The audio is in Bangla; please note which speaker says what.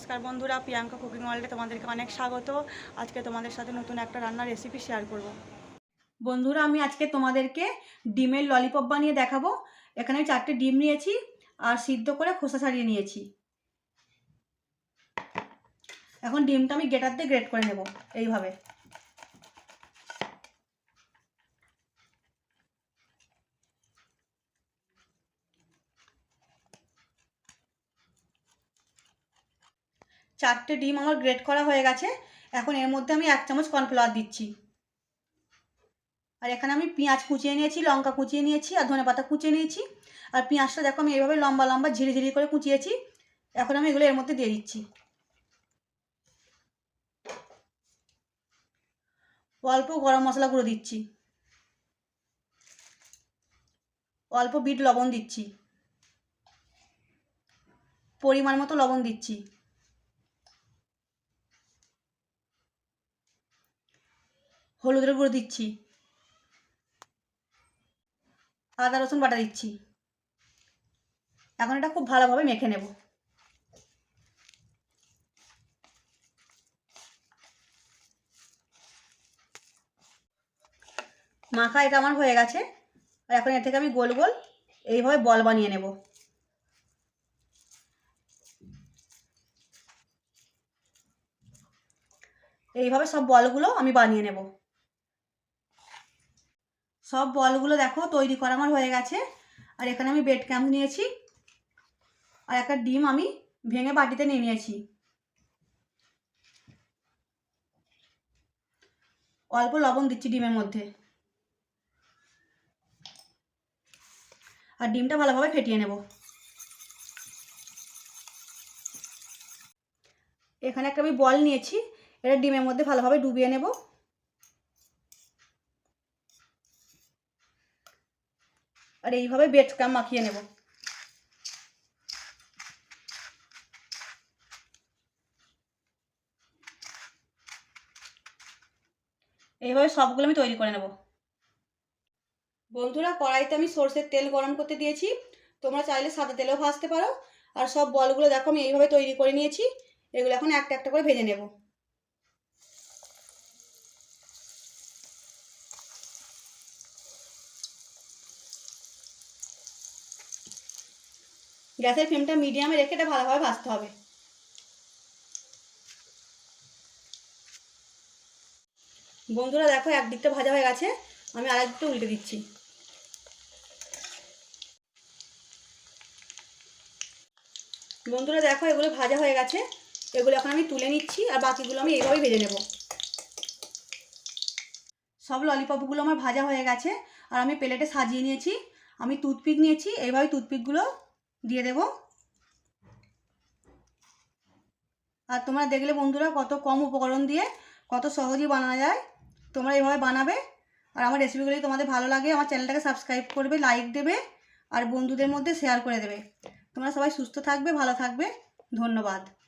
Speaker 1: নমস্কার বন্ধুরা, প্রিয়াঙ্কা কুকিং ওয়ার্ল্ডে তোমাদেরকে অনেক স্বাগত। আজকে তোমাদের সাথে নতুন একটা রান্নার রেসিপি শেয়ার করব। বন্ধুরা, আমি আজকে তোমাদেরকে ডিমের ললিপপ বানিয়ে দেখাবো। এখানে আমি চারটে ডিম নিয়েছি আর সিদ্ধ করে খোসা ছাড়িয়ে নিয়েছি। এখন ডিমটা আমি গেটার দিয়ে গ্রেট করে নেব, এইভাবে। চারটে ডিম আমার গ্রেট করা হয়ে গেছে। এখন এর মধ্যে আমি এক চামচ কর্নফ্লাওয়ার দিচ্ছি। আর এখানে আমি পেঁয়াজ কুচিয়ে নিয়েছি, লঙ্কা কুচিয়ে নিয়েছি, আর ধনে পাতা কুচিয়ে নিয়েছি। আর পেঁয়াজটা দেখো আমি এইভাবে লম্বা লম্বা ঝিরি ঝিরি করে কুচিয়েছি। এখন আমি এগুলো এর মধ্যে দিয়ে দিচ্ছি। অল্প গরম মশলা গুঁড়ো দিচ্ছি। অল্প বিট লবণ দিচ্ছি। পরিমাণ মতো লবণ দিচ্ছি। হলুদের গুঁড়ো দিচ্ছি। আদা, রসুন বাটা দিচ্ছি। এখন এটা খুব ভালোভাবে মেখে নেব। মাখা এটা আমার হয়ে গেছে। আর এখন এর থেকে আমি গোল গোল এইভাবে বল বানিয়ে নেব। এইভাবে সব বলগুলো আমি বানিয়ে নেব। সব বলগুলো দেখো তৈরি করা আমার হয়ে গেছে। আর এখানে আমি বেড ক্যাম্প নিয়েছি। আর একটা ডিম আমি ভেঙে বাটিতে নিয়ে নিয়েছি। অল্প লবণ দিচ্ছি ডিমের মধ্যে। আর ডিমটা ভালোভাবে ফেটিয়ে নেব। এখানে একটা আমি বল নিয়েছি। এটা ডিমের মধ্যে ভালোভাবে ডুবিয়ে নেব। আর এইভাবে বেড কাম মাখিয়ে নেব। এইভাবে সবগুলো আমি তৈরি করে নেব। বন্ধুরা, কড়াইতে আমি সর্ষের তেল গরম করতে দিয়েছি। তোমরা চাইলে সাদা তেলেও ভাজতে পারো। আর সব বলগুলো দেখো, আমি এইভাবে তৈরি করে নিয়েছি। এগুলো এখন একটা একটা করে ভেজে নেব। গ্যাসের ফ্লেমটা মিডিয়ামে রেখে এটা ভালোভাবে ভাজতে হবে। বন্ধুরা দেখো, একদিকটা ভাজা হয়ে গেছে, আমি আর একদিকটা উল্টে দিচ্ছি। বন্ধুরা দেখো, এগুলো ভাজা হয়ে গেছে, এগুলো এখন আমি তুলে নিচ্ছি আর বাকিগুলো আমি এইভাবেই ভেজে নেব। সব ললিপপগুলো আমার ভাজা হয়ে গেছে, আর আমি প্লেটে সাজিয়ে নিয়েছি, আমি টুথপিক নিয়েছি, এইভাবে টুথপিকগুলো দিয়ে দেব। আর তোমরা দেখলে বন্ধুরা কত কম উপকরণ দিয়ে কত সহজেই বানানো যায়। তোমরা এইভাবে বানাবে। আর আমার রেসিপিগুলি তোমাদের ভালো লাগে, আমার চ্যানেলটাকে সাবস্ক্রাইব করবে লাইক দেবে, আর বন্ধুদের মধ্যে শেয়ার করে দেবে। তোমরা সবাই সুস্থ থাকবে, ভালো থাকবে। ধন্যবাদ।